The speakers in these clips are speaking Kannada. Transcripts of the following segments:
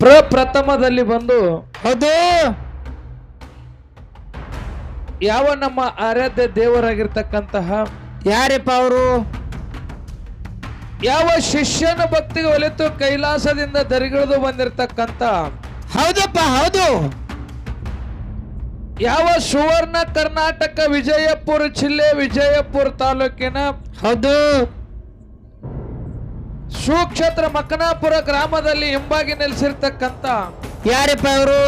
ಪ್ರಪ್ರಥಮದಲ್ಲಿ ಬಂದು ಅದು ಯಾವ ನಮ್ಮ ಆರಾಧ್ಯ ದೇವರಾಗಿರ್ತಕ್ಕಂತಹ ಯಾರಪ್ಪ ಅವರು? ಯಾವ ಶಿಷ್ಯನ ಭಕ್ತಿಗೆ ಒಲಿತು ಕೈಲಾಸದಿಂದ ದರಿಗಿಳಿದು ಬಂದಿರತಕ್ಕಂತ ಹೌದಪ್ಪ ಹೌದು. ಯಾವ ಸುವರ್ಣ ಕರ್ನಾಟಕ ವಿಜಯಪುರ ಜಿಲ್ಲೆ ವಿಜಯಪುರ ತಾಲೂಕಿನ ಹೌದು. ಸುಕ್ಷೇತ್ರ ಮಕ್ಕನಾಪುರ ಗ್ರಾಮದಲ್ಲಿ ಹಿಂಬಾಗಿ ನೆಲೆಸಿರ್ತಕ್ಕಂತ ಯಾರಪ್ಪ ಅವರು?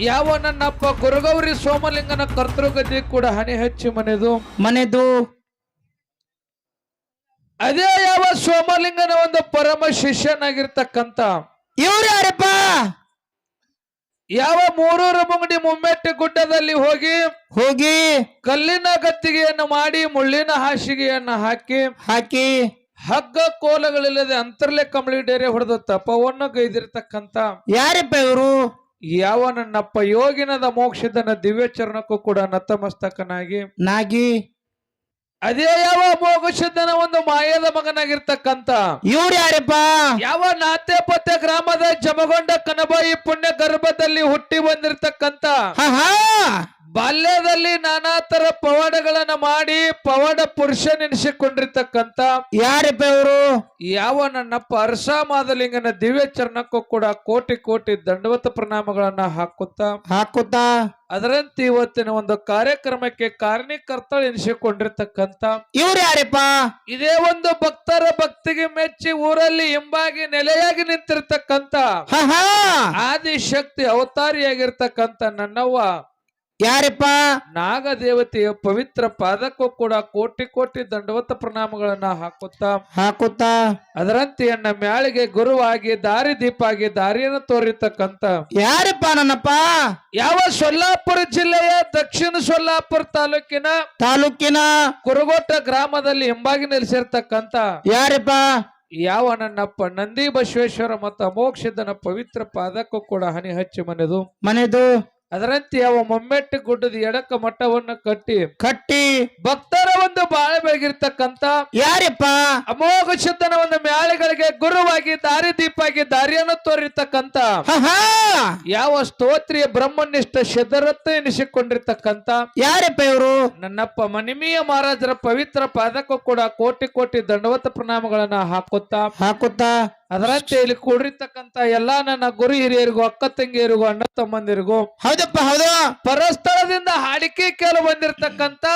ಯಾವ ನನ್ನಪ್ಪ ಗುರುಗೌರಿ ಸೋಮಲಿಂಗನ ಕರ್ತೃಗತಿ ಕೂಡ ಹನಿ ಹಚ್ಚಿ ಮನೆದು. ಮನೆದು. ಅದೇ ಯಾವ ಸೋಮಲಿಂಗನ ಒಂದು ಪರಮ ಶಿಷ್ಯನಾಗಿರ್ತಕ್ಕಂತ ಇವ್ರು ಯಾರಪ್ಪ? ಯಾವ ಮೂರೂರು ಮುಂಗಡಿ ಮುಮ್ಮೆಟ್ಟಿ ಗುಡ್ಡದಲ್ಲಿ ಹೋಗಿ ಹೋಗಿ ಕಲ್ಲಿನ ಗತ್ತಿಗೆಯನ್ನು ಮಾಡಿ ಮುಳ್ಳಿನ ಹಾಸಿಗೆಯನ್ನು ಹಾಕಿ ಹಾಕಿ ಹಗ್ಗ ಕೋಲಗಳಿಲ್ಲದೆ ಅಂತರ್ಲೆ ಕಂಬಳಿ ಡೇರೆ ಹೊಡೆದ ತಪವನ್ನು ಗೈದಿರ್ತಕ್ಕಂತ ಯಾರಪ್ಪ ಇವರು? ಯಾವ ನನ್ನಪ್ಪ ಯೋಗಿನದ ಮೋಕ್ಷದನ ದಿವ್ಯ ಚರಣಕ್ಕೂ ಕೂಡ ನತಮಸ್ತಕನಾಗಿ. ನಾಗಿ? ಅದೇ ಯಾವ ಮೋಕ್ಷದನ ಒಂದು ಮಾಯದ ಮಗನಾಗಿರ್ತಕ್ಕಂತ. ಇವ್ರು ಯಾರಪ್ಪ? ಯಾವ ನಾತೆಪತ್ತೆ ಗ್ರಾಮದ ಜಮಗೊಂಡ ಕನಬಾಯಿ ಪುಣ್ಯ ಗರ್ಭದಲ್ಲಿ ಹುಟ್ಟಿ ಬಂದಿರತಕ್ಕಂತ. ಬಾಲ್ಯದಲ್ಲಿ ನಾನಾ ತರ ಪವಾಡಗಳನ್ನ ಮಾಡಿ ಪವಾಡ ಪುರುಷ ನೆನೆಸಿಕೊಂಡಿರ್ತಕ್ಕಂತ ಯಾರಪ್ಪ ಇವರು? ಯಾವ ನನ್ನಪ್ಪ ಅರಸ ಮಾದಲಿಂಗನ ದಿವ್ಯ ಚರಣಕ್ಕೂ ಕೂಡ ಕೋಟಿ ಕೋಟಿ ದಂಡವತ ಪ್ರಣಾಮಗಳನ್ನ ಹಾಕುತ್ತಾ. ಹಾಕುತ್ತಾ? ಅದರಂತೆ ಇವತ್ತಿನ ಒಂದು ಕಾರ್ಯಕ್ರಮಕ್ಕೆ ಕಾರಣೀಕರ್ತ ಎನಿಸಿಕೊಂಡಿರ್ತಕ್ಕಂತ ಇವ್ರು ಯಾರಿಪ್ಪ? ಇದೇ ಒಂದು ಭಕ್ತರ ಭಕ್ತಿಗೆ ಮೆಚ್ಚಿ ಊರಲ್ಲಿ ಹಿಂಬಾಗಿ ನೆಲೆಯಾಗಿ ನಿಂತಿರ್ತಕ್ಕಂತ ಆದಿಶಕ್ತಿ ಅವತಾರಿಯಾಗಿರ್ತಕ್ಕಂತ ನನ್ನವ್ವ. ಯಾರಪ್ಪ? ನಾಗದೇವತೆಯ ಪವಿತ್ರ ಪಾದಕ್ಕೂ ಕೂಡ ಕೋಟಿ ಕೋಟಿ ದಂಡವತ ಪ್ರಣಾಮಗಳನ್ನ ಹಾಕುತ್ತಾ? ಹಾಕುತ್ತಾ? ಅದರಂತೆ ನನ್ನ ಮ್ಯಾಳಿಗೆ ಗುರುವಾಗಿ ದಾರಿ ದೀಪಾಗಿ ದಾರಿಯನ್ನು ತೋರಿತಕ್ಕಂತ ಯಾರಪ್ಪ ನನ್ನಪ್ಪ? ಯಾವ ಸೊಲ್ಲಾಪುರ ಜಿಲ್ಲೆಯ ದಕ್ಷಿಣ ಸೊಲ್ಲಾಪುರ ತಾಲೂಕಿನ ತಾಲೂಕಿನ ಕುರುಗೋಟ ಗ್ರಾಮದಲ್ಲಿ ಹಿಂಬಾಗಿ ನೆಲೆಸಿರ್ತಕ್ಕಂತ ಯಾರಪ್ಪ? ಯಾವ ನನ್ನಪ್ಪ ನಂದಿ ಬಸವೇಶ್ವರ ಮತ್ತು ಅಮೋಕ್ಷದನ ಪವಿತ್ರ ಪಾದಕ್ಕೂ ಕೂಡ ಹನಿ ಹಚ್ಚಿ ಮನೆದು. ಮನೆದು. ಅದರಂತೆ ಅವ ಮೊಮ್ಮೆಟ್ಟು ಗುಡ್ಡದ ಎಡಕ ಮಟ್ಟವನ್ನ ಕಟ್ಟಿ ಕಟ್ಟಿ ಭಕ್ತರ ಒಂದು ಬಾಳೆ ಬೆಳಗಿರ್ತಕ್ಕಂತ ಯಾರಪ್ಪ? ಅಮೋಘ ಶುದ್ಧನ ಒಂದು ಮ್ಯಾಳೆಗಳಿಗೆ ಗುರುವಾಗಿ ದಾರಿ ದೀಪಾಗಿ ದಾರಿಯನ್ನು ತೋರಿರ್ತಕ್ಕಂತ ಯಾವ ಸ್ತೋತ್ರಿಯ ಬ್ರಹ್ಮನಿಷ್ಠ ಶದರತ್ತ ಎನಿಸಿಕೊಂಡಿರ್ತಕ್ಕಂತ ಯಾರಪ್ಪ ಇವರು? ನನ್ನಪ್ಪ ಮನಿಮೀಯ ಮಹಾರಾಜರ ಪವಿತ್ರ ಪಾದಕ್ಕೂ ಕೂಡ ಕೋಟಿ ಕೋಟಿ ದಂಡವತ ಪ್ರಣಾಮಗಳನ್ನ ಹಾಕುತ್ತಾ ಹಾಕುತ್ತಾ? ಅದರಂತೆ ಇಲ್ಲಿ ಕೂಡಿರ್ತಕ್ಕಂತ ಎಲ್ಲಾ ನನ್ನ ಗುರು ಹಿರಿಯರಿಗೂ ಅಕ್ಕ ತಂಗಿಯರಿಗೂ ಅಣ್ಣ ತಮ್ಮಂದಿರಿಗೂ ಹೌದಪ್ಪ ಹೌದು. ಪರಸ್ಥಳದಿಂದ ಹಾಡಿಕೆ ಕೇಳು ಬಂದಿರತಕ್ಕಂತ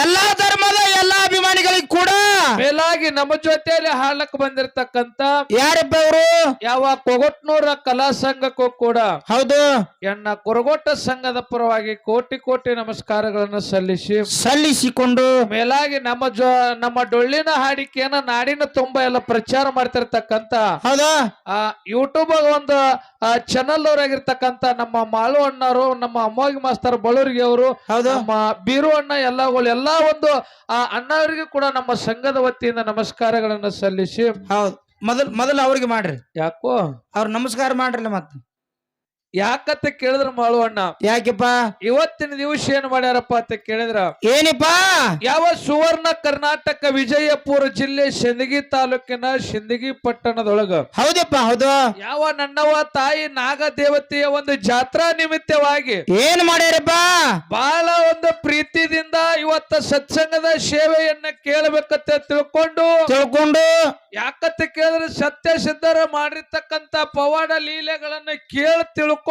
ಎಲ್ಲಾ ಧರ್ಮದ ಎಲ್ಲಾ ಅಭಿಮಾನಿಗಳಿಗೂ ಕೂಡ ಮೇಲಾಗಿ ನಮ್ಮ ಜೊತೆಯಲ್ಲಿ ಹಾಡಕ್ ಬಂದಿರತಕ್ಕಂತ ಯಾರಪ್ಪ ಅವರು ಯಾವ ಕೊಗೊಟ್ನೂರ ಕಲಾ ಸಂಘಕ್ಕೂ ಕೂಡ ಹೌದು. ಎಣ್ಣ ಕೊರಗೊಟ್ಟ ಸಂಘದ ಪರವಾಗಿ ಕೋಟಿ ಕೋಟಿ ನಮಸ್ಕಾರಗಳನ್ನು ಸಲ್ಲಿಸಿ ಸಲ್ಲಿಸಿಕೊಂಡು ಮೇಲಾಗಿ ನಮ್ಮ ಜೊ ನಮ್ಮ ಡೊಳ್ಳಿನ ಹಾಡಿಕೆಯನ್ನ ನಾಡಿನ ತುಂಬಾ ಎಲ್ಲ ಪ್ರಚಾರ ಮಾಡ್ತಿರ್ತಕ್ಕಂತ ಹೌದಾ? ಆ ಯೂಟ್ಯೂಬ್ ಒಂದು ಚಾನಲ್ ಅವರಾಗಿರ್ತಕ್ಕಂತ ನಮ್ಮ ಮಾಳು ಅಣ್ಣರು ನಮ್ಮ ಅಮ್ಮಗಿ ಮಾಸ್ತರ್ ಬಳೂರಿಗೆ ಅವರು ನಮ್ಮ ಬೀರು ಅಣ್ಣ ಎಲ್ಲಗಳು ಎಲ್ಲಾ ಒಂದು ಆ ಅಣ್ಣವರಿಗೆ ಕೂಡ ನಮ್ಮ ಸಂಘದ ವತಿಯಿಂದ ನಮಸ್ಕಾರಗಳನ್ನ ಸಲ್ಲಿಸಿ ಹೌದು. ಮೊದಲ್ ಮೊದಲು ಅವ್ರಿಗೆ ಮಾಡ್ರಿ. ಯಾಕೋ? ಅವ್ರ ನಮಸ್ಕಾರ ಮಾಡ್ರಲ್ಲ ಮತ್ತ. ಯಾಕಂತ ಕೇಳಿದ್ರ ಮಾಳು ಅಣ್ಣ ಯಾಕೆಪ್ಪ? ಇವತ್ತಿನ ದಿವಸ ಏನ್ ಮಾಡ್ಯಾರಪ್ಪ ಅಂತ ಕೇಳಿದ್ರ? ಏನಿಪ್ಪ? ಯಾವ ಸುವರ್ಣ ಕರ್ನಾಟಕ ವಿಜಯಪುರ ಜಿಲ್ಲೆ ಸಿಂದಗಿ ತಾಲೂಕಿನ ಸಿಂದಗಿ ಪಟ್ಟಣದೊಳಗ? ಹೌದಪ್ಪ ಹೌದು. ಯಾವ ನನ್ನವ ತಾಯಿ ನಾಗದೇವತೆಯ ಒಂದು ಜಾತ್ರಾ ನಿಮಿತ್ತವಾಗಿ ಏನ್ ಮಾಡ್ಯಾರಪ್ಪ? ಬಹಳ ಒಂದು ಪ್ರೀತಿದಿಂದ ಇವತ್ತ ಸತ್ಸಂಗದ ಸೇವೆಯನ್ನ ಕೇಳಬೇಕಂತ ತಿಳ್ಕೊಂಡು ತಿಳ್ಕೊಂಡು. ಯಾಕತ್ತ ಕೇಳಿದ್ರೆ ಸತ್ಯ ಸಿದ್ಧರ ಮಾಡಿರ್ತಕ್ಕಂತ ಪವಾಡ ಲೀಲೆಗಳನ್ನ ಕೇಳ ತಿಳ್ಕೊಳ್ಳೋದೋಸ್ಕರ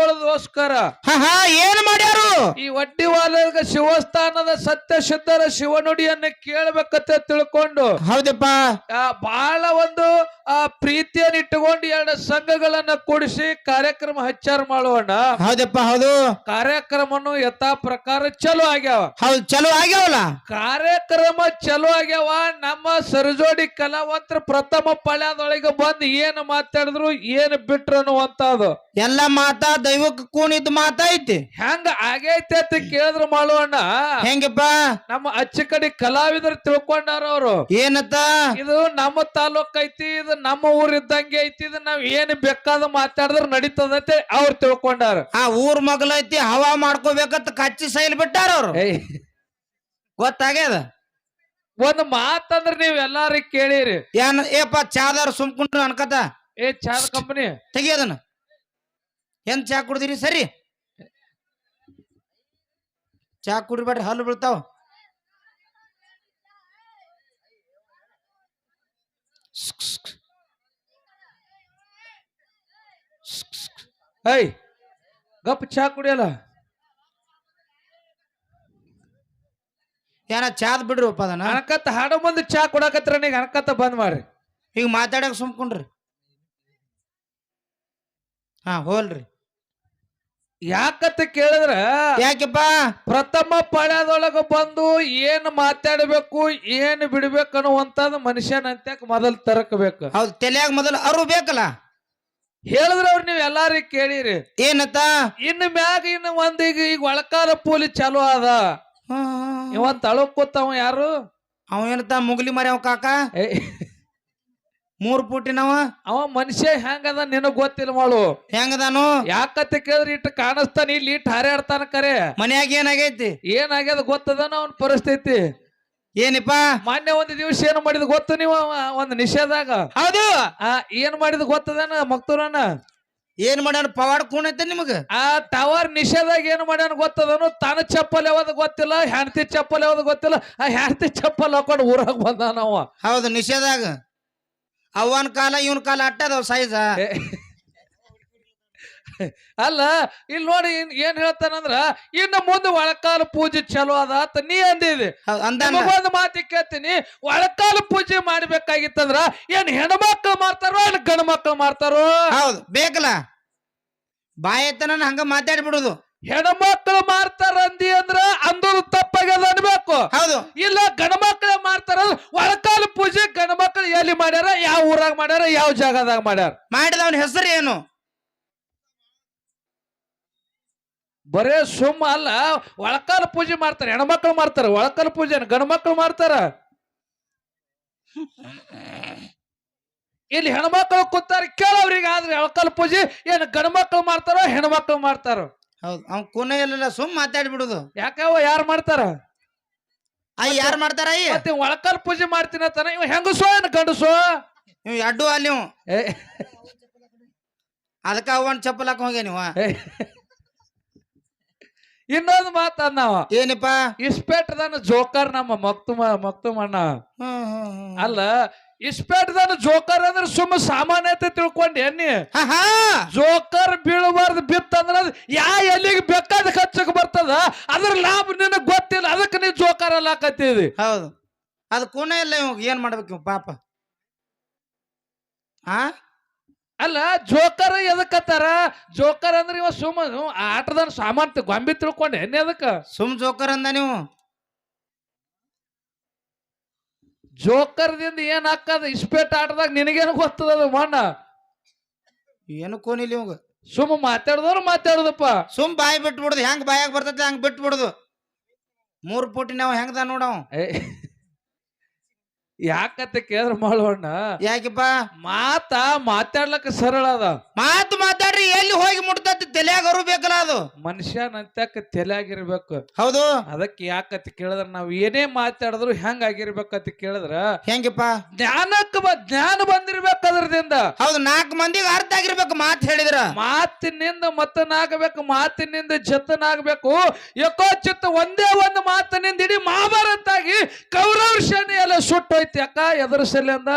ಹಾ ಹಾ ಏನ್ ಮಾಡ್ಯಾರು? ಈ ವಡ್ಡಿವಾಲಗ ಶಿವಸ್ಥಾನದ ಸತ್ಯ ಸಿದ್ಧರ ಶಿವನುಡಿಯನ್ನ ಕೇಳ್ಬೇಕಂತ ತಿಳ್ಕೊಂಡು ಹೌದಪ್ಪ. ಬಹಳ ಒಂದು ಆ ಪ್ರೀತಿಯನ್ನು ಇಟ್ಟುಕೊಂಡು ಎರಡು ಸಂಘಗಳನ್ನ ಕೂಡಿಸಿ ಕಾರ್ಯಕ್ರಮ ಹಚ್ಚಾರ ಮಾಡೋಣ. ಹೌದಪ್ಪ ಹೌದು. ಕಾರ್ಯಕ್ರಮ ಯಥಾ ಪ್ರಕಾರ ಚಲೋ ಆಗ್ಯಾವ. ಹೌದು ಚಲೋ ಆಗ್ಯಾವಲ್ಲ? ಕಾರ್ಯಕ್ರಮ ಚಲೋ ಆಗ್ಯಾವ. ನಮ್ಮ ಸರಜೋಡಿ ಕಲಾವಂತರ ಪ್ರಥಮ ಪಳ್ಯದೊಳಗೆ ಬಂದು ಏನು ಮಾತಾಡಿದ್ರು ಏನು ಬಿಟ್ರು ಅನ್ನುವಂತದ್ದು ಎಲ್ಲ ಮಾತಾ ದೈವಕ್ಕೆ ಕೂಣಿದ್ ಮಾತೈತಿ. ಐತಿ ಹೆಂಗ ಆಗೈತೆ ಅಂತ ಕೇಳಿದ್ರು ಮಾಡೋಣ ಹೆಂಗಪ್ಪ? ನಮ್ಮ ಅಚ್ಚ ಕಡೆ ಕಲಾವಿದರು ತಿಳ್ಕೊಂಡಾರ ಅವರು. ಏನತ್ತ? ಇದು ನಮ್ಮ ತಾಲೂಕ್ ಐತಿ ಇದು ನಮ್ಮ ಊರ್ ಇದ್ದಂಗೆ ಐತಿ ಇದು ನಾವ್ ಏನ್ ಬೇಕಾದ ಮಾತಾಡಿದ್ರೆ ನಡೀತದಂತೆ ಅವ್ರು ತಿಳ್ಕೊಂಡಾರ. ಆ ಊರ್ ಮಗಲೈತಿ ಹವಾ ಮಾಡ್ಕೋಬೇಕಂತ ಕಚ್ಚಿ ಸೈಲ್ ಬಿಟ್ಟಾರ ಅವ್ರು. ಗೊತ್ತಾಗ್ಯದ? ಒಂದ್ ಮಾತಂದ್ರ ನೀವ್ ಎಲ್ಲಾರು ಕೇಳಿರಿ. ಏನ್ ಏಪ ಚಾದಾರ ಸುಮ್ಕೊಂಡ್ರು ಅನ್ಕತ ಏ ಚಾದ ಕಂಪನಿ ತೆಗಿಯೋದನ್ನ? ಎಂತ ಚಾ ಕುಡ್ದಿರಿ? ಸರಿ. ಚಾ ಕುಡಿಬೇಡ್ರಿ ಹಲ್ಲು ಬೀಳ್ತಾವ. ಐ ಗಪ್ ಚಾ ಕುಡಿಯಲ್ಲ. ಏನ ಚಾದ್ ಬಿಡ್ರಿ ಒಪ್ಪ ಅದನ್ನ? ಅನಕತ್ತ ಹಾಡೋ ಬಂದು ಚಾ ಕೊಡಕತ್ರ ನೀಗ ಅನಕತ್ತ ಬಂದ್ ಮಾಡ್ರಿ ಈಗ ಮಾತಾಡಕ್ ಸುಮ್ಕೊಂಡ್ರಿ. ಹಾ ಹೋಲ್ರಿ. ಯಾಕತ್ತ ಕೇಳಿದ್ರ ಯಾಕಪ್ಪ? ಪ್ರಥಮ ಪಾಳ್ಯದೊಳಗ ಬಂದು ಏನ್ ಮಾತಾಡ್ಬೇಕು ಏನ್ ಬಿಡ್ಬೇಕು ಅನ್ನುವಂಥದ್ದು ಮನುಷ್ಯನಂತ್ಯಾಕ ಮೊದಲ್ ತರಕಬೇಕು. ಹೌದು ತಲೆಯಾಗ ಮೊದಲು ಅರು ಬೇಕಲ್ಲ? ಹೇಳಿದ್ರ ಅವ್ರು ನೀವ್ ಎಲ್ಲಾರು ಕೇಳಿರಿ. ಏನತ್ತ ಇನ್ನು ಮ್ಯಾಗ ಇನ್ನು ಒಂದ್ ಈಗ ಈಗ ಒಳಕಾಲ ಪೋಲಿ ಚಾಲು ಅದ ಇವನ್ ತಳಕ್ ಕೂತವ ಯಾರು? ಅವ ಏನತ್ತ ಮುಗಲಿ ಮರಿ ಅವ ಕಾಕ ಮೂರ್ ಪುಟಿನವ ಅವ ಮನುಷ್ಯ ಹೆಂಗದ ನಿನಗ್ ಗೊತ್ತಿಲ್ಲ ಮಾಡು. ಹೆಂಗದಾನು? ಯಾಕತ್ತೆ ಕೇಳಿದ್ರೆ ಇಟ್ಟು ಕಾಣಿಸ್ತಾನ ಇಲ್ಲಿ ಇಟ್ಟು ಹಾರಾಡ್ತಾನ ಕರೆ. ಮನ್ಯಾಗ ಏನಾಗೈತಿ? ಏನಾಗ್ಯದ ಗೊತ್ತದನ ಅವನ್ ಪರಿಸ್ಥಿತಿ. ಏನಿಪ್ಪ? ಮೊನ್ನೆ ಒಂದ್ ದಿವಸ ಏನ್ ಮಾಡಿದ್ ಗೊತ್ತು ನೀವು ಒಂದ್ ನಿಷೇಧಾಗ? ಹೌದು. ಆ ಏನ್ ಮಾಡಿದ್ ಗೊತ್ತದನ ಮಕ್ತೂರನ ಏನ್ ಮಾಡ್ಯಾನ? ಪವಾಡ್ ಕೂಣೈತೆ ನಿಮಗ? ಆ ಟವರ್ ನಿಷೇಧಾಗ ಏನ್ ಮಾಡ್ಯಾನ ಗೊತ್ತದನು? ತನ್ನ ಚಪ್ಪಲ್ ಯಾವ್ದ ಗೊತ್ತಿಲ್ಲ ಹೆಂಡತಿ ಚಪ್ಪಲ್ ಯಾವ್ದು ಗೊತ್ತಿಲ್ಲ ಆ ಹೆಂಡತಿ ಚಪ್ಪಲ್ ಹಾಕೊಂಡು ಊರಾಗ ಬಂದಾನವ ಹೌದು ನಿಷೇಧಾಗ. ಅವನ್ ಕಾಲ ಇವನ್ ಕಾಲ ಅಟ್ಟದ ಸೈಜ ಅಲ್ಲ ಇಲ್ಲಿ ನೋಡಿ ಏನ್ ಹೇಳ್ತಾನಂದ್ರ ಇನ್ನು ಮುಂದೆ ಒಳಕಾಲ ಪೂಜೆ ಚಲೋ ಅದ ಅಂತ ನೀ ಅಂದಿದಿ. ಒಂದು ಮಾತಿ ಕೇಳ್ತೀನಿ ಒಳಕಾಲ ಪೂಜೆ ಮಾಡ್ಬೇಕಾಗಿತ್ತಂದ್ರ ಏನ್ ಹೆಣ್ಮಕ್ಳು ಮಾಡ್ತಾರೋ ಏನ್ ಗಂಡು ಮಕ್ಳು ಮಾಡ್ತಾರೋ? ಹೌದು ಬೇಕಲ್ಲ? ಬಾಯತನ ಹಂಗ ಮಾತಾಡ್ಬಿಡುದು. ಹೆಣ್ಮಕ್ಳು ಮಾಡ್ತಾರ ಅಂದಿ ಅಂದ್ರ ಅಂದ್ರ ತಪ್ಪಾಗ್ಯದ ಅನ್ಬೇಕು. ಹೌದು. ಇಲ್ಲ ಗಂಡ ಮಕ್ಳೇ ಮಾಡ್ತಾರ ಒಳಕಾಲ ಪೂಜೆ ಗಂಡ ಮಕ್ಳು ಎಲ್ಲಿ ಮಾಡ್ಯಾರ ಯಾವ ಊರಾಗ ಮಾಡ್ಯಾರ ಯಾವ ಜಾಗದಾಗ ಮಾಡ್ಯಾರ. ಮಾಡಿದವನ ಹೆಸರು ಏನು? ಬರೇ ಸುಮ್ಮ ಅಲ್ಲ ಒಳಕಾಲ ಪೂಜೆ ಮಾಡ್ತಾರೆ ಹೆಣ್ಮಕ್ಳು ಮಾಡ್ತಾರ ಒಳಕಾಲ ಪೂಜೆ ಗಂಡ ಮಕ್ಳು ಮಾಡ್ತಾರ ಇಲ್ಲಿ ಹೆಣ್ಮಕ್ಳು ಕೂತಾರ ಕೇಳವ್ರಿಗೆ ಆದ್ರೆ ಒಳಕಾಲ ಪೂಜೆ ಏನು ಗಂಡ ಮಕ್ಳು ಮಾಡ್ತಾರೋ ಹೆಣ್ಮಕ್ಳು ಮಾಡ್ತಾರೋ ಹೌದು ಅವ್ನ್ ಕೂನ ಇಲ್ಲ ಸುಮ್ ಮಾತಾಡ್ಬಿಡುದು. ಯಾಕವ ಯಾರು ಮಾಡ್ತಾರ? ಅಯ್ಯ ಯಾರು ಮಾಡ್ತಾರ ಅಯ್ಯ? ಮತ್ತೆ ಒಳಕಲ್ ಪೂಜೆ ಮಾಡ್ತೀನಿ ಅಂತಾನ ಇವ ಹೆಂಗಸೋ ಏನ್ ಗಂಡಸೋ? ನೀವು ಎಡ್ಡು ಅಲ್ಲಿ ನೀವು ಏ, ಅದಕ್ಕ ಅವನ್ ಚಪ್ಪಲ್ ಹಾಕ ಹೋಗ್ಯ ನೀವು? ಏ. ಇನ್ನೊಂದು ಮಾತನ್ನ ಏನಪ್ಪ? ಇಸ್ಪೇಟದನ ಜೋಕರ್ ನಮ್ಮ ಮಕ್ತು ಮಕ್ತುಮಣ್ಣ ಹ್ಮ್ ಹ್ಮ್ ಹ್ಮ್. ಅಲ್ಲ ಇಸ್ಪೇಟದನ ಜೋಕರ್ ಅಂದ್ರೆ ಸುಮ್ಮ ಸಾಮಾನ್ಯತೆ ತಿಳ್ಕೊಂಡೆ ಎನ್ನಿ. ಜೋಕರ್ ಬೀಳಬಾರ್ದು ಬಿತ್ತಂದ್ರ ಅಂದ್ರೆ ಯಾ ಎಲ್ಲಿಗೆ ಬೇಕಾದ ಖರ್ಚಕ್ ಬರ್ತದ? ಅದ್ರ ಲಾಭ ನಿನಗ್ ಗೊತ್ತಿಲ್ಲ ಅದಕ್ಕೆ ನೀ ಜೋಕರ್ ಅಲ್ಲ ಹಾಕತ್ತಿದಿ. ಹೌದು. ಅದು ಕೂನ ಇಲ್ಲ ಇವಾಗ ಏನ್ ಮಾಡ್ಬೇಕು ಪಾಪ? ಹಾ ಅಲ್ಲ ಜೋಕರ್ ಎದಕ್ಕತ್ತಾರ ಜೋಕರ್ ಅಂದ್ರೆ ಇವ ಸುಮ್ಮ ಆಟದ ಆಟದನ್ ಸಾಮಾನ್ ತಿ- ಗೊಂಬಿ ತಿಳ್ಕೊಂಡೆ ಎನ್ನಿ ಅದಕ್ಕ? ಸುಮ್ ಜೋಕರ್ ಅಂದ ನೀವು? ಜೋಕರ್ದಿಂದ ಏನ್ ಹಾಕದ? ಇಸ್ಪೇಟ್ ಆಟದಾಗ ನಿನಗೇನು ಗೊತ್ತದ ಅದು ಮಣ್ಣ? ಏನು ಕೋನಿಲಿ ಇವಾಗ? ಸುಮ್ಮ ಮಾತಾಡ್ದವ್ರು ಮಾತಾಡುದಪ್ಪ. ಸುಮ್ ಬಾಯಿ ಬಿಟ್ಬಿಡುದು. ಹೆಂಗ್ ಬಾಯಾಗ ಬರ್ತೈತಿ ಹಂಗ್ ಬಿಟ್ಬಿಡುದು. ಮೂರ್ ಪುಟಿ ನಾವು ಹೆಂಗದ ನೋಡವ್ ಯಾಕತ್ತ ಕೇಳ್ರ ಕೇಳಿದ್ರ ಮಾಡೋಣ ಯಾಕಪ್ಪ? ಮಾತಾ ಮಾತಾಡ್ಲಕ್ಕ ಸರಳ ಅದ. ಮಾತು ಮಾತಾಡ್ರಿ ಎಲ್ಲಿ ಹೋಗಿ ಮುಟ್ತೈತಿ? ತಲೆಯಾಗ ಬೇಕಲ್ಲ ಅದು. ಮನುಷ್ಯನಂತಕ್ಕ ತಲೆಯಾಗಿರ್ಬೇಕು. ಹೌದು. ಅದಕ್ಕೆ ಯಾಕತ್ ಕೇಳಿದ್ರ ನಾವ್ ಏನೇ ಮಾತಾಡಿದ್ರು ಹೆಂಗ್ ಆಗಿರ್ಬೇಕಂತ ಕೇಳಿದ್ರ ಹೆಂಗಪ್ಪ? ಜ್ಞಾನಕ್ಕೆ ಬ ಜ್ಞಾನ ಬಂದಿರ್ಬೇಕು ಅದ್ರದಿಂದ. ಹೌದು ನಾಲ್ಕು ಮಂದಿಗೆ ಅರ್ಥ ಆಗಿರ್ಬೇಕು ಮಾತು ಹೇಳಿದ್ರ. ಮಾತಿನಿಂದ ಮತ್ತನಾಗಬೇಕು ಮಾತಿನಿಂದ ಜತನಾಗಬೇಕು. ಯಾಕೋ ಚಿತ್ತ ಒಂದೇ ಒಂದು ಮಾತಿನಿಂದ ಇಡೀ ಮಹಾಭಾರತಾಗಿ ಕೌರವ ಸೇನೆ ಎಲ್ಲ ಸುಟ್ಟೋಯ್ತು ಯಾಕ? ಎದುರಿಸಲಿಂದ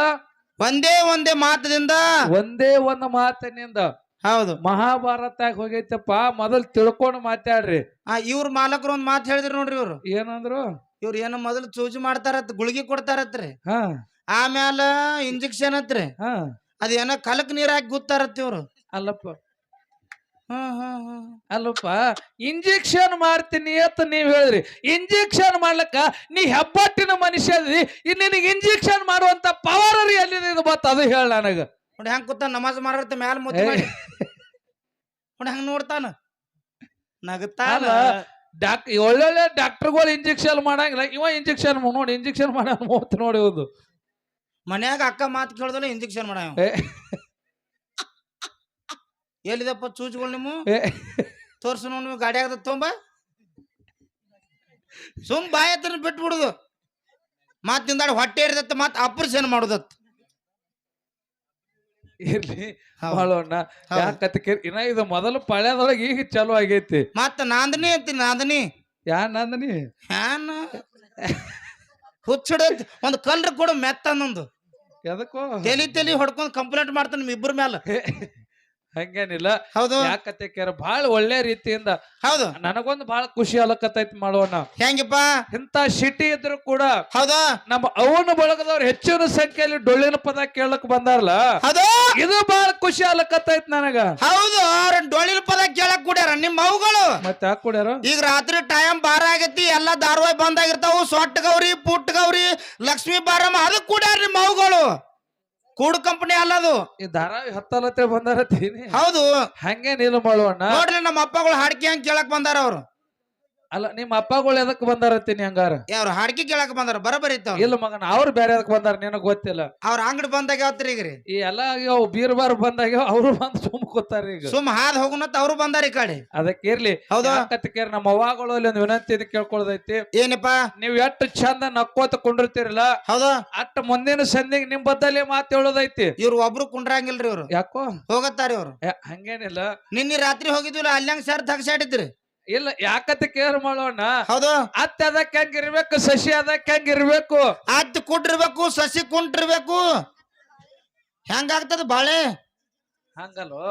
ಒಂದೇ ಒಂದೇ ಮಾತದಿಂದ? ಒಂದೇ ಒಂದು ಮಾತಿನಿಂದ. ಹೌದು. ಮಹಾಭಾರತ ಹೋಗೈತಪ್ಪ ಮೊದಲ್ ತಿಳ್ಕೊಂಡು ಮಾತಾಡ್ರಿ. ಆ ಇವ್ರ ಮಾಲಕರು ಒಂದ್ ಮಾತು ಹೇಳಿದ್ರು ನೋಡ್ರಿ ಇವ್ರು. ಏನಂದ್ರು? ಇವ್ರು ಏನೋ ಮೊದಲು ಚೂಜಿ ಮಾಡ್ತಾರತ್ ಗುಳಿಗೆ ಕೊಡ್ತಾರತ್ರಿ ಹಾ. ಆಮ್ಯಾಲ ಇಂಜೆಕ್ಷನ್ ಹತ್ರಿ ಹಾ. ಅದೇನೋ ಕಲಕ್ ನೀರ್ ಹಾಕಿ ಗುತ್ತಾರತ್ ಇವ್ರು. ಅಲ್ಲಪ್ಪ. ಹ್ಮ್ ಹ್ಮ್ ಹ್ಮ್. ಅಲ್ಲಪ್ಪ ಇಂಜೆಕ್ಷನ್ ಮಾಡ್ತೀನಿ ಅಂತ ನೀವು ಹೇಳಿದ್ರಿ. ಇಂಜೆಕ್ಷನ್ ಮಾಡ್ಲಕ್ಕ ನೀ ಹೆಬ್ಬಟ್ಟಿನ ಮನುಷ್ಯ ಅದಿ ಇನ್ ನಿನಗೆ ಇಂಜೆಕ್ಷನ್ ಮಾಡುವಂತ ಪವರ್ ಎಲ್ಲಿದೆ ಇದು ಬತ್ತ ಅದು ಹೇಳ ನನಗ. ನೋಡಿ ಹೆಂಗ್ ಕೂತ ನಮಾಜ್ ಮಾಡರ್ತ ಮ್ಯಾಲ ಮುತ್ತಿ ಮಾಡಿ. ನೋಡಿ ಹೆಂಗ್ ನೋಡ್ತಾನ. ನಗತಾನ. ಅಲ್ಲ. ಡಾಕ್ ಒಳ್ಳೊಳ್ಳೆ ಡಾಕ್ಟರ್ಗಳು ಇಂಜೆಕ್ಷನ್ ಮಾಡಂಗಿಲ್ಲ. ಇವ ಇಂಜೆಕ್ಷನ್ ನೋಡಿ ಇಂಜೆಕ್ಷನ್ ಮಾಡ ಮೂವತ್ತು ನೋಡಿ ಒಂದು. ಮನ್ಯಾಗ ಅಕ್ಕ ಮಾತು ಕೇಳ್ದಲ್ಲ ಇಂಜೆಕ್ಷನ್ ಮಾಡ ಎಲ್ಲಿದಪ್ಪ ಚೂಚ್ಗಳು ನಿಮ್ಮ? ತೋರ್ಸ ನೋಡಿ ನೀವು ಗಾಡಿ ಆಗದ ತೊಂಬ. ಸುಮ್ ಬಾಯ ಹತ್ರ ಬಿಟ್ಬಿಡುದು. ಮತ್ ಹೊಟ್ಟೆ ಇರ್ದತ್ತ ಮತ್ ಆಪರೇಷನ್ ಮಾಡುದತ್ ಇರ್ಲಿ ಹೌದು. ಮಾಡೋಣ ಹೌದು. ಯಾಕತ್ತ ಕೇರ್ ಇನ್ನ ಇದು ಮೊದಲು ಪಳ್ಯದೊಳಗೆ ಈಗ ಚಲೋ ಆಗೈತಿ. ಮತ್ತ ನಾಂದನಿ ಅಂತ ನಾಂದನಿ. ಯಾ ನಂದನಿ? ಹ್ಯಾನ? ಹುಚ್ಚಡ ಒಂದು ಕಲ್ರ ಕೊಡು ಮೆತ್ತ ಅನ್ನೊಂದು ಎದಕ್ಕೋ? ತಲಿ ತಲಿ ಹೊಡ್ಕೊಂಡ್ ಕಂಪ್ಲೇಂಟ್ ಮಾಡ್ತಾನೆ ನಿಮ್ ಇಬ್ಬರ ಮ್ಯಾಲ. ಹಂಗೇನಿಲ್ಲ. ಹೌದು. ಕೇರ ಬಹಳ ಒಳ್ಳೆ ರೀತಿಯಿಂದ. ಹೌದು. ನನಗೊಂದು ಬಹಳ ಖುಷಿ ಅಲಕತ್ತೈತಿ ಮಾಡೋಣ ಹೆಂಗಪ್ಪ? ಇಂತ ಸಿಟಿ ಇದ್ರು ಕೂಡ ಹೌದಾ? ನಮ್ಮ ಅವನ ಬಳಗದವ್ರು ಹೆಚ್ಚಿನ ಸಂಖ್ಯೆಯಲ್ಲಿ ಡೊಳ್ಳಿನ ಪದ ಕೇಳಕ್ ಬಂದಾರಲ್ಲ ಇದು ಬಹಳ ಖುಷಿ ಅಲಕತ್ತೈತಿ ನನಗ. ಹೌದು. ಅವ್ರ ಡೊಳ್ಳಿನ ಪದ ಕೇಳಕ್ ಕೂಡ್ಯಾರ? ನಿಮ್ಮ ಅವುಗಳು. ಮತ್ತೆ ಯಾಕೆ ಕುಡ್ಯಾರ? ಈಗ ರಾತ್ರಿ ಟೈಮ್ ಬಾರ ಆಗೈತಿ ಎಲ್ಲಾ ಧಾರವಾಹಿ ಬಂದಾಗಿರ್ತಾವು ಸೊಟ್ಟ ಗೌರಿ ಪುಟ್ಟ ಗೌರಿ ಲಕ್ಷ್ಮೀ ಬಾರಮ್ಮ ಅದಕ್ ಕೂಡ್ಯಾರ ನಿಮ್ಮ ಅವುಗಳು? ಕೂಡು ಕಂಪನಿ ಅಲ್ಲದು ಈ ಧಾರಾವಿ ಹತ್ತಲತ್ತೆ ಬಂದಾರತ್ತೀನಿ. ಹೌದು. ಹಂಗೆ ನೀನು ಮಾಡುವಣ್ಣ ನೋಡ್ರಿ ನಮ್ಮ ಅಪ್ಪಗಳು ಹಾಡ್ಕಿ ಹಂಗ್ ಕೇಳಕ್ ಬಂದಾರ ಅವ್ರು. ಅಲ್ಲ ನಿಮ್ಮ ಅಪ್ಪಗಳು ಎದಕ್ ಬಂದಾರತ್ತೀನಿ ಹಂಗಾರ? ಯಾರು ಹಾಡ್ಕಿ ಕೇಳಕ್ ಬಂದಾರ ಬರಬರಿ ಇತ್ತಾವ ಇಲ್ಲ ಮಗನ ಅವ್ರು ಬೇರೆ ಎದಕ್ ಬಂದಾರ ನಿನಗ್ ಗೊತ್ತಿಲ್ಲ. ಅವ್ರ ಅಂಗಡಿ ಬಂದಾಗ ಯಾವತ್ರಿ ಈಗ ರೀ ಈ ಎಲ್ಲ ಬೀರ್ಬಾರ್ ಬೀರ್ ಬಾರ್ ಬಂದಾಗ ಅವ್ರು ಬಂದು ಸುಮ್ ಕೂತಾರ ಈಗ. ಸುಮ್ ಹಾದ್ ಹೋಗುನತ್ ಅವ್ರು ಬಂದಾರ ಈ ಕಡೆ. ಅದಕ್ಕೆ ಇರ್ಲಿ ಹೌದಾ? ಕೇರ್ ನಮ್ಮ ಅವ್ವಾಗಳು ಅಲ್ಲಿ ಒಂದು ವಿನಂತಿ ಇದು ಕೇಳ್ಕೊಳ್ದೈತಿ. ಏನಪ್ಪ? ನೀವ್ ಎಷ್ಟು ಚಂದ ನಕ್ಕೋತ ಕುಂಡಿರ್ತೀರಲ್ಲ ಹೌದಾ? ಅಟ್ ಮುಂದಿನ ಸಂಧಿಗೆ ನಿಮ್ ಬದ್ದಲ್ಲಿ ಮಾತು ಹೇಳೋದೈತಿ. ಇವ್ರು ಒಬ್ರು ಕುಂಡ್ರಂಗಿಲ್ರಿ ಇವ್ರು. ಯಾಕೋ? ಹೋಗತ್ತಾರಿ ಅವ್ರು ಏ, ಹಂಗೇನಿಲ್ಲ. ನಿನ್ನೆ ರಾತ್ರಿ ಹೋಗಿದ್ವಿಲ್ಲ ಹಂಗ ಸರ್ ತಗ್ಸಾಡಿದ್ರಿ ಇಲ್ಲ ಯಾಕತ್ತ ಕೇರ್ ಮಾಡೋಣ? ಹೌದು. ಅತ್ತ ಅದಕ್ಕೆ ಹೆಂಗಿರ್ಬೇಕು ಸಸಿ ಅದಕ್ಕೆ ಹೆಂಗಿರ್ಬೇಕು? ಅದ್ ಕುಂಟಿರ್ಬೇಕು ಸಸಿ ಕುಂಟಿರ್ಬೇಕು ಹೆಂಗಾಗ್ತದ ಬಾಳೆ? ಹಂಗಲ್ಲೋ?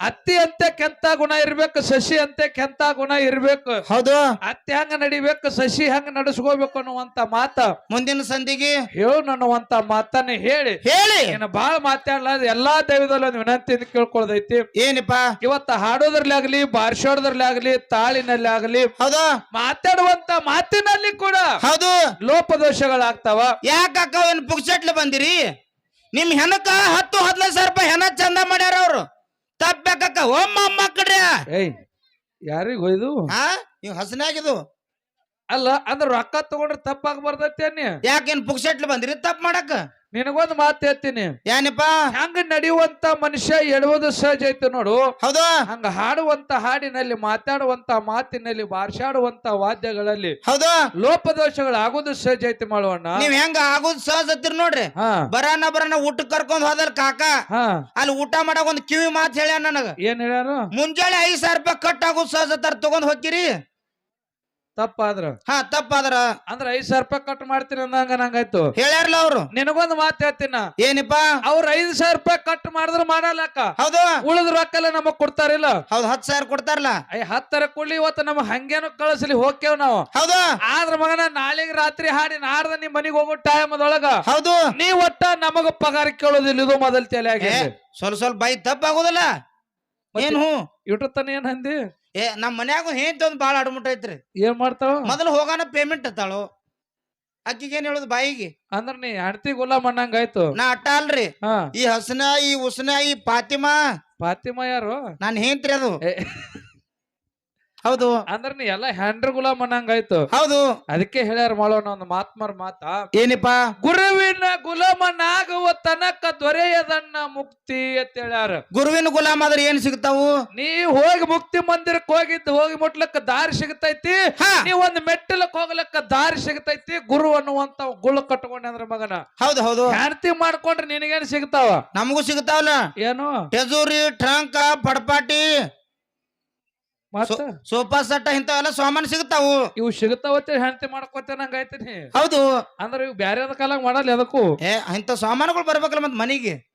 ಅತ್ತಿ ಅಂತೆ ಕೆಂತ ಗುಣ ಇರ್ಬೇಕು ಸಸಿ ಅಂತೆ ಕೆಂತ ಗುಣ ಇರ್ಬೇಕು. ಹೌದು. ಅತ್ತಿ ಹಂಗ ನಡಿಬೇಕು ಸಸಿ ಹಂಗ ನಡೆಸ್ಕೋಬೇಕು ಅನ್ನುವಂತ ಮಾತ. ಮುಂದಿನ ಸಂಧಿಗೆ ಹೇಳು ಅನ್ನುವಂತ ಮಾತನ್ನ ಹೇಳಿ. ಹೇಳಿ. ಇನ್ನು ಬಾಳ ಮಾತಾಡಲಾರ ಎಲ್ಲಾ ದೈವದಲ್ಲಿ ಒಂದು ವಿನಂತಿ ಕೇಳ್ಕೊಳ್ದೈತಿ. ಏನಪ್ಪ? ಇವತ್ತ ಹಾಡೋದ್ರಲ್ಲಿ ಆಗ್ಲಿ ಬಾರ್ಸೋದ್ರಲ್ಲಿ ಆಗ್ಲಿ ತಾಳಿನಲ್ಲಿ ಆಗ್ಲಿ ಹೌದು. ಮಾತಾಡುವಂತ ಮಾತಿನಲ್ಲಿ ಕೂಡ ಹೌದು. ಲೋಪದೋಷಗಳಾಗ್ತಾವ. ಯಾಕಕ್ಕ ಪುಕ್ಸಟ್ಲೆ ಬಂದಿರಿ? ನಿಮ್ ಹೆಣಕ ಹತ್ತು ಹದಿನೈದು ಸಾವಿರ ರೂಪಾಯಿ ಹೆಣ ಚಂದ ಮಾಡ್ಯಾರ ಅವ್ರು. ತಪ್ಪಬೇಕಕ್ಕ ಓಮ್ಮ ಮಕ್ಕಳ್ರಿ ಏಯ್ ಯಾರಿಗ ಹೋಯ್ದು ಹಾ ನೀವು ಹಸನಾಗಿದು ಅಲ್ಲ ಅಂದ್ರ ರೊಕ್ಕ ತಗೊಂಡ್ರೆ ತಪ್ಪಾಗ ಬರ್ತೈತೆ ಯಾಕೇನ್ ಪುಕ್ಸಟ್ಲೆ ಬಂದಿರಿ ತಪ್ಪ ಮಾಡಕ್ಕ ನಿನಗೊಂದು ಮಾತು ಹೇಳ್ತೀನಿ. ಏನಪ್ಪಾ? ಹಂಗ ನಡೆಯುವಂತ ಮನುಷ್ಯ ಎಳುವುದು ಸಹಜ ಐತಿ ನೋಡು. ಹೌದಾ. ಹಂಗ ಹಾಡುವಂತ ಹಾಡಿನಲ್ಲಿ ಮಾತಾಡುವಂತ ಮಾತಿನಲ್ಲಿ ಬಾರ್ಸಾಡುವಂತ ವಾದ್ಯಗಳಲ್ಲಿ ಹೌದಾ. ಲೋಪದೋಷಗಳು ಆಗೋದು ಸಹಜ ಐತಿ ಮಾಡೋಣ ನೀವ್ ಹೆಂಗ ಆಗೋದು ಸಹಜ ಹತ್ತಿರ ನೋಡ್ರಿ. ಹಾ. ಬರಾನ ಬರಾನ ಊಟ ಕರ್ಕೊಂಡ್ ಹೋದಲ್ ಕಾಕ. ಹಾ. ಅಲ್ಲಿ ಊಟ ಮಾಡಕ್ ಒಂದ್ ಕಿವಿ ಮಾತ್ ಹೇಳ್ಯಾನ ನನಗ. ಏನ್ ಹೇಳ್ಯಾರು ಮುಂಜಾನೆ ಐದ್ ಸಾವಿರ ರೂಪಾಯಿ ಕಟ್ ಆಗೋದು ಸಹಜ ತರ ತಗೊಂಡ್ ಹೋಗ್ತೀರಿ. ತಪ್ಪಾದ್ರ? ಹಾ ತಪ್ಪಾದ್ರ. ಅಂದ್ರ ಐದ್ ಸಾವಿರ ರೂಪಾಯಿ ಕಟ್ ಮಾಡ್ತೀನಿ ಅಂದಂಗ ನಂಗಾಯ್ತು. ಹೇಳ್ಯಾರಲ್ಲ ಅವ್ರು? ನಿನಗೊಂದು ಮಾತು ಹೇಳ್ತೀನ ಏನಪ್ಪ? ಅವ್ರ ಐದ್ ಸಾವಿರ ರೂಪಾಯಿ ಕಟ್ ಮಾಡಿದ್ರ ಮಾಡಲ್ಲಕ್ಕ. ಹೌದು. ಉಳಿದ ರೊಕ್ಕ ಎಲ್ಲ ನಮಗ್ ಕೊಡ್ತಾರಿಲ್ಲ. ಹೌದು ಹತ್ತು ಸಾವಿರ ಕೊಡ್ತಾರಲ್ಲ. ಐ ಹತ್ತರ ಕೊಡ್ಲಿ ಇವತ್ತು ನಮ್ಗೆ ಹಂಗೇನು ಕಳಿಸ್ಲಿ ಹೋಗ್ತೇವ್ ನಾವು. ಹೌದು. ಆದ್ರ ಮಗನ ನಾಳೆಗ್ ರಾತ್ರಿ ಹಾಡಿ ನಾಡ್ದ ನಿಮ್ ಮನಿಗ್ ಹೋಗೋ ಟೈಮ್ ಅದೊಳಗ ಹೌದು. ನೀ ಒಟ್ಟ ನಮಗ ಪಗಾರ ಕೇಳೋದಿಲ್ಲ ಇದು ಮೊದಲ್ ತಲೆ ಸ್ವಲ್ಪ ಸ್ವಲ್ಪ ಬೈ ತಪ್ಪಾಗೋದಲ್ಲ. ಏನು ತನ ಏನ್ ಅಂದಿ ಏ ನಮ್ಮ ಮನ್ಯಾಗು ಹೇಂತ ಒಂದು ಬಾಳ ಅಡ್ಮುಟ್ ಐತ್ರಿ. ಏನ್ ಮಾಡ್ತಾವ ಮೊದಲು ಹೋಗಾನ ಪೇಮೆಂಟ್ ಅತ್ತಾಳು? ಅಕ್ಕಿಗೆ ಏನ್ ಹೇಳುದು ಬಾಯಿಗೆ? ಅಂದ್ರ ನೀ ಅಣತಿ ಗುಲಾಮ್ ಅನ್ನಂಗ ಆಯ್ತು ನಾ ಅಟ್ಟ ಅಲ್ರಿ. ಹಾ. ಈ ಹಸನ ಈ ಉಸನ ಈ ಪಾತಿಮಾ. ಫಾತಿಮಾ ಯಾರು? ನಾನ್ ಹೆಂತ್ರಿ ಅದು. ಹೌದು. ಅಂದ್ರ ನೀ ಎಲ್ಲಾ ಹ್ಯಾಂಡ್ರ ಗುಲಾಮ್ ಅನ್ನಂಗಾಯ್ತು ಹೌದು. ಅದಕ್ಕೆ ಹೇಳ್ಯಾರ ಮಾಡೋಣ ಒಂದು ಮಾತ್ಮರ್ ಮಾತ. ಏನಪ್ಪ ಗುರುವಿನ ಗುಲಾಮನಾಗುವ ತನಕ ದೊರೆಯದನ್ನ ಮುಕ್ತಿ ಅಂತ ಹೇಳ್ಯಾರ. ಗುರುವಿನ ಗುಲಾಮ್ ಆದ್ರೆ ಏನ್ ಸಿಗ್ತಾವು? ನೀ ಹೋಗಿ ಮುಕ್ತಿ ಮಂದಿರಕ್ಕೆ ಹೋಗಿದ್ದು ಹೋಗಿ ಮುಟ್ಲಕ್ಕ ದಾರಿ ಸಿಗತೈತಿ. ಹಾ. ನೀ ಒಂದ್ ಮೆಟ್ಟಲಕ್ ಹೋಗ್ಲಕ್ಕ ದಾರಿ ಸಿಗತೈತಿ. ಗುರು ಅನ್ನುವಂತ ಗುಳ ಕಟ್ಕೊಂಡೆ ಅಂದ್ರ ಮಗನ. ಹೌದು ಹೌದು. ಹೆಂಡತಿ ಮಾಡ್ಕೊಂಡ್ರೆ ನಿನಗೇನ್ ಸಿಗ್ತಾವ? ನಮಗೂ ಸಿಗ್ತಾವಲ್ಲ. ಏನು? ಟೆಜೂರಿ ಟ್ರಂಕ ಪಡಪಾಟಿ. ಮತ್ತ ಸೋಫಾ ಸೆಟ್ ಇಂಥವೆಲ್ಲ ಸಾಮಾನು ಸಿಗ್ತಾವು ಇವು ಸಿಗತಾವತ್ತೆ ಹೆಂಡತಿ ಮಾಡ್ಕೋತೇನೆ ಹಂಗ ಹೌದು. ಅಂದ್ರೆ ಇವು ಬ್ಯಾರೆ ಕಾಲಾಗ ಮಾಡಲ್ಲ ಅದಕ್ಕೂ. ಏ ಇಂಥ ಸಾಮಾನುಗಳು ಬರ್ಬೇಕಲ್ಲ ಮತ್ ಮನಿಗೆ.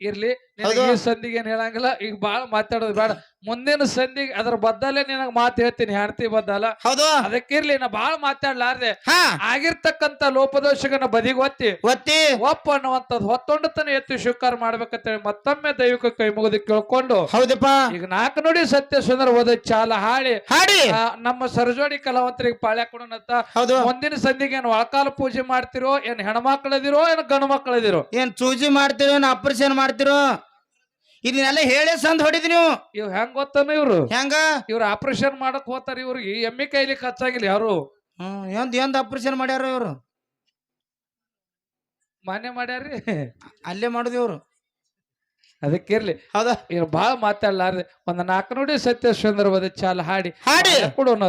ಇರ್ಲಿ. ನಿನಗ್. ಈ ಸಂಧಿಗೆ ಏನ್ ಹೇಳಂಗಿಲ್ಲ? ಈಗ ಬಾಳ ಮಾತಾಡೋದು ಬೇಡ. ಮುಂದಿನ ಸಂಧಿಗೆ ಅದ್ರ ಬದ್ದಲ್ಲೇ ನಿನಗ್ ಮಾತು ಹೇಳ್ತೀನಿ ಹೆಂಡತಿ ಬದ್ದಲ್ಲ ಹೌದು. ಅದಕ್ಕಿರ್ಲಿ ನಾ ಬಾಳ ಮಾತಾಡ್ಲಾರ್ದೆ. ಹಾ. ಆಗಿರ್ತಕ್ಕಂತ ಲೋಪದೋಷಗಳನ್ನ ಬದಿಗೆ ಒತ್ತಿ. ಒತ್ತಿ. ಒಪ್ಪ ಅನ್ನುವಂಥದ್ದು ಹೊತ್ತೊಂಡತನ ಎತ್ತಿ ಸ್ವೀಕಾರ ಮಾಡ್ಬೇಕಂತೇಳಿ ಮತ್ತೊಮ್ಮೆ ದೈವಿಕ ಕೈ ಮುಗಿದು ಕೇಳ್ಕೊಂಡು ಹೌದಪ್ಪ. ಈಗ ನಾಲ್ಕು ನೋಡಿ ಸತ್ಯ ಸುಂದರ ಓದ ಚಾಲ ಹಾಡಿ. ಹಾಡಿ. ಆ, ನಮ್ಮ ಸರಜೋಡಿ ಕಲಾವಂತರಿಗೆ ಪಾಳ್ಯ ಕೊಡೋಣಂತ. ಹೌದು. ಮುಂದಿನ ಸಂಧಿಗೆ ಏನ್ ಒಳಕಾಲ ಪೂಜೆ ಮಾಡ್ತಿರೋ ಏನ್ ಹೆಣ್ಮಕ್ಳದಿರೋ ಏನ್ ಗಂಡು ಮಕ್ಳದಿರೋ ಏನ್ ಚೂಜಿ ಮಾಡ್ತಿರೋ ಏನ್ ಆಪರೇಷನ್ ಮಾಡ್ತಿರೋ? ಇದನ್ನೆಲ್ಲ ಹೇಳೇ ಸಂದ್ ಹೊಡಿದ್ ನೀವು. ಇವ್ ಹೆಂಗ್ ಗೊತ್ತಾನ ಇವ್ರು? ಹೆಂಗ? ಇವ್ರು ಆಪರೇಷನ್ ಮಾಡಕ್ ಹೋತಾರ ಇವ್ರಿಗೆ ಎಮ್ಮೆ ಕೈಲಿ ಖರ್ಚಾಗಿಲ್ಲ ಯಾರು? ಹ್ಮ್ ಎಂದ್ ಎಂದ್ ಆಪರೇಷನ್ ಮಾಡ್ಯಾರ ಇವ್ರು? ಮಾನ್ಯ ಮಾಡ್ಯಾರ್ರಿ? ಅಲ್ಲೇ ಮಾಡುದು ಇವ್ರು. ಅದಕ್ಕಿರ್ಲಿ. ಹೌದಾ? ಇವ್ರು ಬಾಳ ಮಾತಾಡ್ಲಾರ್ದೆ. ಒಂದ್ ನಾಲ್ಕು ನೋಡಿ ಸತ್ಯ ಸುಂದರವಾದ ಚಾಲ ಹಾಡಿ. ಹಾಡಿ? ಕೊಡೋಣ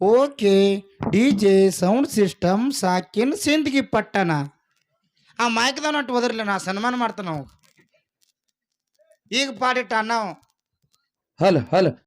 okay D J sound system ಸಾಕಿನ್ Sindagi ಪಟ್ಟಣ. ಆ ಮೈಕ್ದವ್ ನಟ್ಟು ಹೋದ್ರಲ್ಲ ನಾ ಸನ್ಮಾನ ಮಾಡ್ತಾನ ನಾವು ಈಗ ಪಾಡಿಟ್ಟ ನಾವು ಹಲ್ ಹಲ.